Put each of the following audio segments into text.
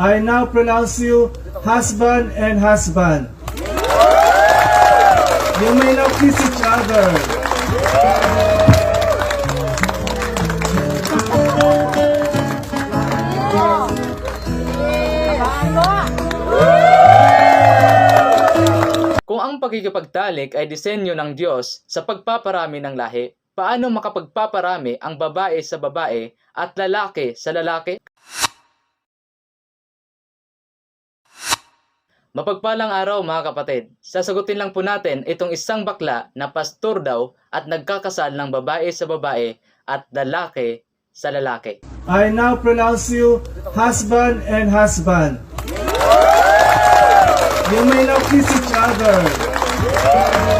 I now pronounce you husband and husband. You may now kiss each other. Kung ang pagkikipagtalik ay disenyo ng Diyos sa pagpaparami ng lahi, paano makapagpaparami ang babae sa babae at lalaki sa lalaki? Mapagpalang araw mga kapatid. Sasagutin lang po natin itong isang bakla na pastor daw at nagkakasal ng babae sa babae at lalaki sa lalaki. I now pronounce you husband and husband. You may now kiss each other.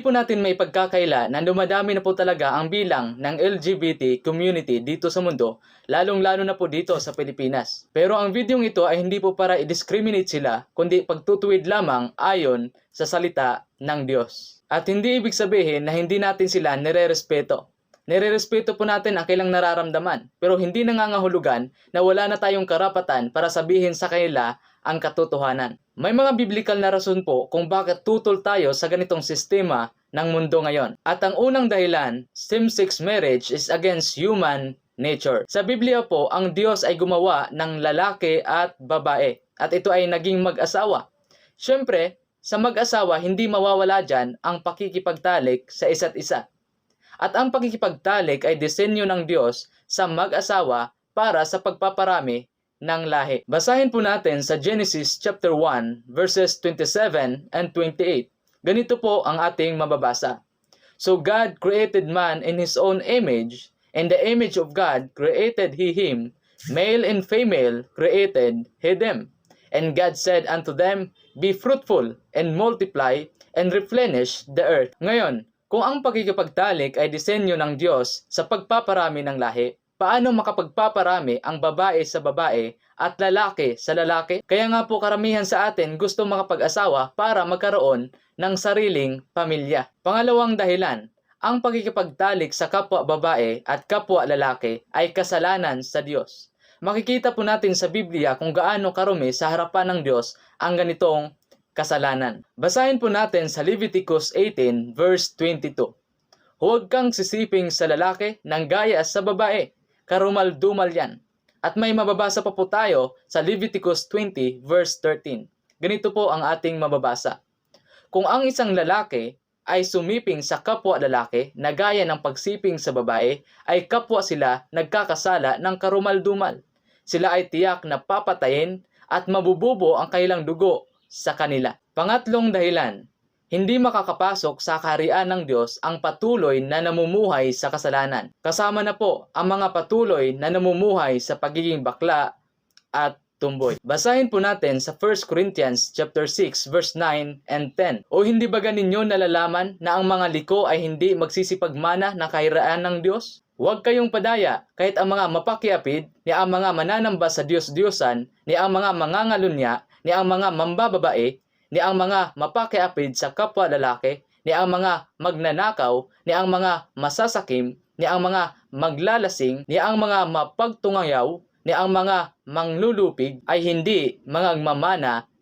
Po natin may pagkakaila na dumadami na po talaga ang bilang ng LGBT community dito sa mundo, lalong-lalo na po dito sa Pilipinas. Pero ang videong ito ay hindi po para i-discriminate sila, kundi pagtutuwid lamang ayon sa salita ng Diyos. At hindi ibig sabihin na hindi natin sila nire-respeto. Nire-respeto po natin ang kailang nararamdaman, pero hindi nangangahulugan na wala na tayong karapatan para sabihin sa kanila ang katotohanan. May mga biblical na rason po kung bakit tutol tayo sa ganitong sistema ng mundo ngayon. At ang unang dahilan, same-sex marriage is against human nature. Sa Biblia po, ang Diyos ay gumawa ng lalaki at babae. At ito ay naging mag-asawa. Siyempre, sa mag-asawa, hindi mawawala dyan ang pakikipagtalik sa isa't isa. At ang pakikipagtalik ay disenyo ng Diyos sa mag-asawa para sa pagpaparami ng lahi. Basahin po natin sa Genesis chapter 1 verses 27 and 28. Ganito po ang ating mababasa. So God created man in his own image, in the image of God created he him, male and female created he them. And God said unto them, Be fruitful and multiply and replenish the earth. Ngayon, kung ang pagkikipagtalik ay disenyo ng Diyos sa pagpaparami ng lahi, paano makapagpaparami ang babae sa babae at lalaki sa lalaki? Kaya nga po karamihan sa atin gusto makapag-asawa para magkaroon ng sariling pamilya. Pangalawang dahilan, ang pagkikipagtalik sa kapwa babae at kapwa lalaki ay kasalanan sa Diyos. Makikita po natin sa Biblia kung gaano karumi sa harapan ng Diyos ang ganitong kasalanan. Basahin po natin sa Leviticus 18 verse 22. Huwag kang sisiping sa lalaki ng gaya sa babae, karumal-dumal yan. At may mababasa pa po tayo sa Leviticus 20 verse 13. Ganito po ang ating mababasa. Kung ang isang lalaki ay sumiping sa kapwa lalaki na gaya ng pagsiping sa babae, ay kapwa sila nagkakasala ng karumal-dumal. Sila ay tiyak na papatayin at mabububo ang kailang dugo sa kanila. Pangatlong dahilan, hindi makakapasok sa kaharian ng Diyos ang patuloy na namumuhay sa kasalanan. Kasama na po ang mga patuloy na namumuhay sa pagiging bakla at tumboy. Basahin po natin sa 1 Corinthians chapter 6 verse 9 and 10. O hindi ba ganinyo nalalaman na ang mga liko ay hindi magsisipagmana ng kahiraan ng Diyos? Huwag kayong padaya kahit ang mga mapakiapid, ni ang mga mananamba sa Diyos-Diyosan, ni ang mga mangangalunya, ni ang mga mambababae, ni ang mga mapakiapid sa kapwa lalaki, ni ang mga magnanakaw, ni ang mga masasakim, ni ang mga maglalasing, ni ang mga mapagtungayaw, ni ang mga manglulupig ay hindi mga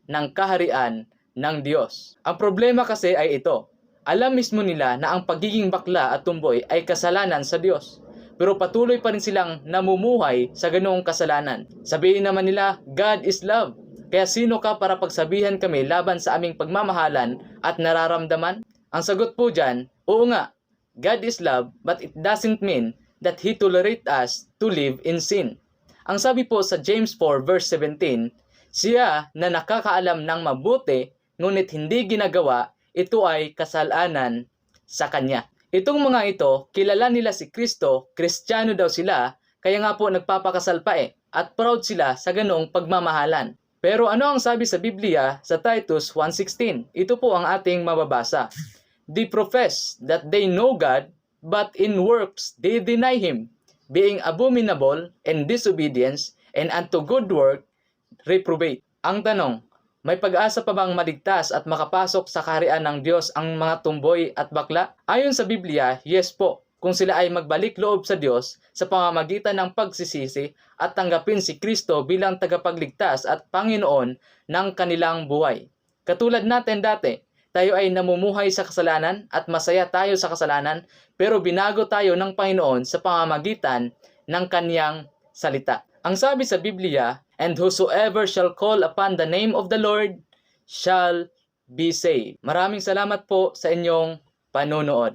ng kaharian ng Diyos. Ang problema kasi ay ito. Alam mismo nila na ang pagiging bakla at tumboy ay kasalanan sa Diyos. Pero patuloy pa rin silang namumuhay sa ganoong kasalanan. Sabihin naman nila, God is love. Kaya sino ka para pagsabihan kami laban sa aming pagmamahalan at nararamdaman? Ang sagot po dyan, oo nga, God is love but it doesn't mean that He tolerate us to live in sin. Ang sabi po sa James 4 verse 17, siya na nakakaalam ng mabuti ngunit hindi ginagawa, ito ay kasalanan sa kanya. Itong mga ito, kilala nila si Kristo, Kristiyano daw sila, kaya nga po nagpapakasal pa eh, at proud sila sa ganoong pagmamahalan. Pero ano ang sabi sa Biblia sa Titus 1.16? Ito po ang ating mababasa. They profess that they know God, but in works they deny Him, being abominable and disobedience, and unto good work reprobate. Ang tanong, May pag-asa pa bang maligtas at makapasok sa kaharian ng Diyos ang mga tumboy at bakla? Ayon sa Biblia, yes po. Kung sila ay magbalik loob sa Diyos sa pamamagitan ng pagsisisi at tanggapin si Kristo bilang tagapagligtas at Panginoon ng kanilang buhay. Katulad natin dati, tayo ay namumuhay sa kasalanan at masaya tayo sa kasalanan pero binago tayo ng Panginoon sa pamamagitan ng kaniyang salita. Ang sabi sa Biblia, And whosoever shall call upon the name of the Lord shall be saved. Maraming salamat po sa inyong panonood.